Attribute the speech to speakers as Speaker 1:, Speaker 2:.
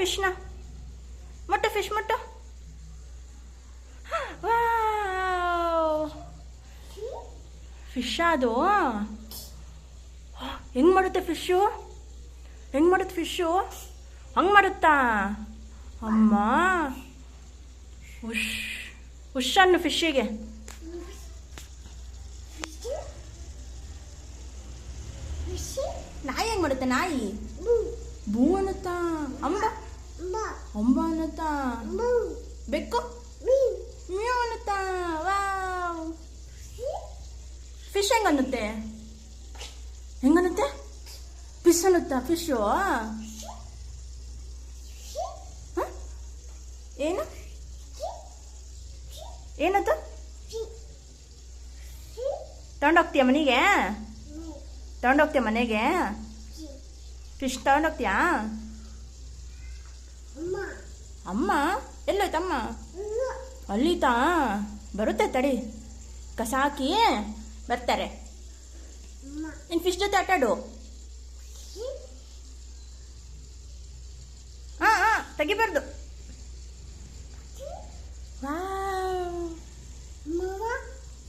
Speaker 1: ಫಿಶ್ನ ಮುಟ್ಟು ಫಿಶ್ ಮುಟ್ಟು? ಫಿಶ್ ಅದು? ಹೆಂಗೆ ಮಾಡುತ್ತೆ ಫಿಶು ಹೆಂಗೆ ಮಾಡುತ್ತೆ ಫಿಶ್ಶು ಹಂಗೆ ಮಾಡುತ್ತಾ? ಅಮ್ಮ. ಉಶ್ ಅನ್ನು ಫಿಶ್ಶಿಗೆ ನಾಯಿ ಹೆಂಗೆ ಮಾಡುತ್ತೆ ನಾಯಿ? ಅಂಬ. ಅನ್ನುತ್ತಾ ಬೆಕ್ಕು. ಮ್ಯೂ ಅನ್ನುತ್ತಾ ವಾವ್. ಫಿಶ್ ಹೆಂಗನ್ನುತ್ತೆ? ಹೆಂಗನ್ನುತ್ತೆ? ಫಿಶ್ ಅನ್ನುತ್ತಾ ಫಿಶು ಏನು? ಏನದು? ತಗೊಂಡೋಗ್ತೀಯ ಮನೆಗೆ? ತಗೊಂಡೋಗ್ತೀಯ ಮನೆಗೆ? ಫಿಶ್ ತಗೊಂಡೋಗ್ತೀಯಾ? ಅಮ್ಮ, ಎಲ್ಲೋಯ್ತಮ್ಮ? ಅಲ್ಲಿತಾ ಬರುತ್ತೆ ತಡಿ. ಕಸ ಹಾಕಿ ಬರ್ತಾರೆ. ಇನ್ನು ಫಿಶ್ ಜೊತೆ ಆಟಾಡು. ಹಾಂ ಹಾಂ, ತೆಗಿಬಾರ್ದು.